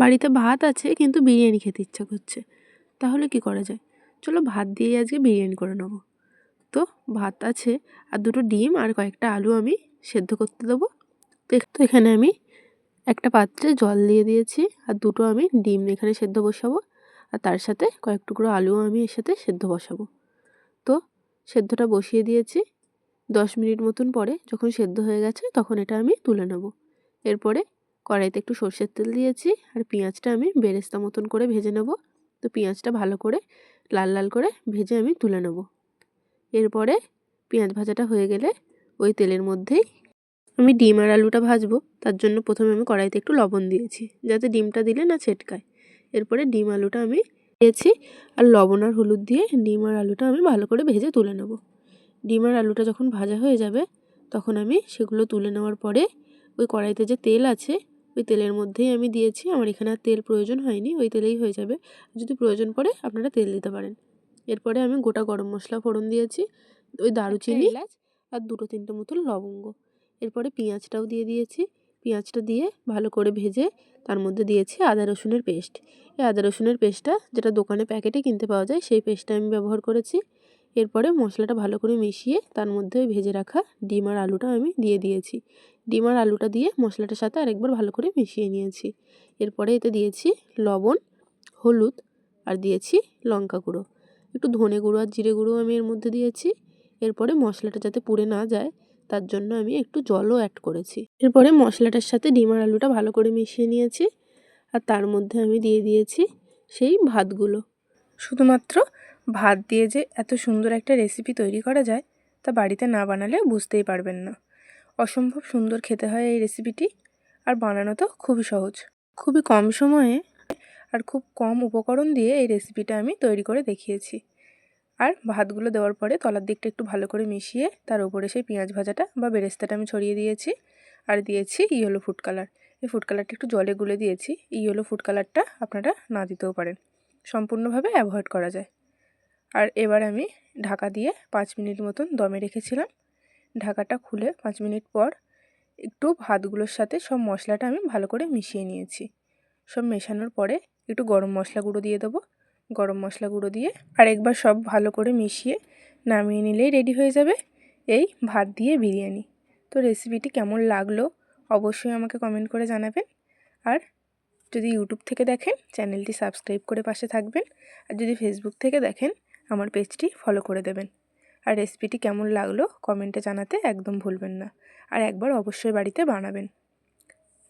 বাড়িতে ভাত আছে, কিন্তু বিরিয়ানি খেতে ইচ্ছা করছে। তাহলে কি করা যায়? চলো ভাত দিয়েই আজকে বিরিয়ানি করে নেব। তো ভাত আছে আর দুটো ডিম আর কয়েকটা আলু আমি সেদ্ধ করতে দেবো। তো এখানে আমি একটা পাত্রে জল দিয়ে দিয়েছি আর দুটো আমি ডিম এখানে সেদ্ধ বসাবো আর তার সাথে কয়েক টুকরো আলুও আমি এর সাথে সেদ্ধ বসাবো। তো সেদ্ধটা বসিয়ে দিয়েছি। দশ মিনিট মতন পরে যখন সেদ্ধ হয়ে গেছে তখন এটা আমি তুলে নেব। এরপরে কড়াইতে একটু সর্ষের তেল দিয়েছি আর পেঁয়াজটা আমি বেরেস্তা মতন করে ভেজে নেব। তো পেঁয়াজটা ভালো করে লাল লাল করে ভেজে আমি তুলে নেব। এরপরে পেঁয়াজ ভাজাটা হয়ে গেলে ওই তেলের মধ্যেই আমি ডিম আর আলুটা ভাজবো। তার জন্য প্রথমে আমি কড়াইতে একটু লবণ দিয়েছি যাতে ডিমটা দিলে না ছেটকায়। এরপরে ডিম আলুটা আমি দিয়েছি আর লবণ আর হলুদ দিয়ে ডিম আর আলুটা আমি ভালো করে ভেজে তুলে নেব। ডিম আর আলুটা যখন ভাজা হয়ে যাবে তখন আমি সেগুলো তুলে নেওয়ার পরে ওই কড়াইতে যে তেল আছে ওই তেলের মধ্যেই আমি দিয়েছি। আমার এখানে আর তেল প্রয়োজন হয়নি ওই তেলেই হয়ে যাবে। যদি প্রয়োজন পড়ে আপনারা তেল দিতে পারেন। এরপরে আমি গোটা গরম মশলা ফোড়ন দিয়েছি ওই দারুচিনি আর দুটো তিনটে মতন লবঙ্গ। এরপরে পেঁয়াজটাও দিয়ে দিয়েছি। পেঁয়াজটা দিয়ে ভালো করে ভেজে তার মধ্যে দিয়েছি আদা রসুনের পেস্ট। এই আদা রসুনের পেস্টটা যেটা দোকানে প্যাকেটে কিনতে পাওয়া যায় সেই পেস্টটা আমি ব্যবহার করেছি। এরপরে মশলাটা ভালো করে মিশিয়ে তার মধ্যে ভেজে রাখা ডিম আর আলুটা আমি দিয়ে দিয়েছি। ডিম আর আলুটা দিয়ে মশলাটার সাথে আরেকবার ভালো করে মিশিয়ে নিয়েছি। এরপরে এতে দিয়েছি লবণ, হলুদ আর দিয়েছি লঙ্কা গুঁড়ো। একটু ধনে গুঁড়ো আর জিরে গুঁড়ো আমি এর মধ্যে দিয়েছি। এরপরে মশলাটা যাতে পুড়ে না যায়, তার জন্য আমি একটু জলও অ্যাড করেছি। এরপরে মশলাটার সাথে ডিম আর আলুটা ভালো করে মিশিয়ে নিয়েছি। আর তার মধ্যে আমি দিয়ে দিয়েছি সেই ভাতগুলো। শুধুমাত্র ভাত দিয়ে যে এত সুন্দর একটা রেসিপি তৈরি করা যায়, তা বাড়িতে না বানালে বুঝতেই পারবেন না। অসম্ভব সুন্দর খেতে হয় এই রেসিপিটি আর বানানো তো খুবই সহজ। খুবই কম সময়ে আর খুব কম উপকরণ দিয়ে এই রেসিপিটা আমি তৈরি করে দেখিয়েছি। আর ভাতগুলো দেওয়ার পরে তলার দিকটা একটু ভালো করে মিশিয়ে তার উপরে সেই পেঁয়াজ ভাজাটা বা বেরেস্তাটা আমি ছড়িয়ে দিয়েছি, আর দিয়েছি ইয়েলো ফুড কালার এই ফুড কালারটা একটু জলে গুলে দিয়েছি ইয়েলো ফুড কালারটা আপনারা না দিতেও পারেন। সম্পূর্ণভাবে অ্যাভয়েড করা যায়। আর এবার আমি ঢাকা দিয়ে পাঁচ মিনিট মতন দমে রেখেছিলাম। ঢাকাটা খুলে পাঁচ মিনিট পর একটু ভাতগুলোর সাথে সব মশলাটা আমি ভালো করে মিশিয়ে নিয়েছি। সব মেশানোর পরে একটু গরম মশলা গুঁড়ো দিয়ে দেবো। গরম মশলা গুঁড়ো দিয়ে আর একবার সব ভালো করে মিশিয়ে নামিয়ে নিলেই রেডি হয়ে যাবে এই ভাত দিয়ে বিরিয়ানি। তো রেসিপিটি কেমন লাগল অবশ্যই আমাকে কমেন্ট করে জানাবেন। আর যদি ইউটিউব থেকে দেখেন, চ্যানেলটি সাবস্ক্রাইব করে পাশে থাকবেন। আর যদি ফেসবুক থেকে দেখেন আমার পেজটি ফলো করে দেবেন। আর রেসিপিটি কেমন লাগল কমেন্টে জানাতে একদম ভুলবেন না। আর একবার অবশ্যই বাড়িতে বানাবেন।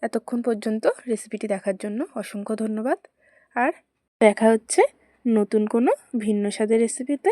এতক্ষণ পর্যন্ত রেসিপিটি দেখার জন্য অসংখ্য ধন্যবাদ। আর দেখা হচ্ছে নতুন কোনো ভিন্ন স্বাদের রেসিপিতে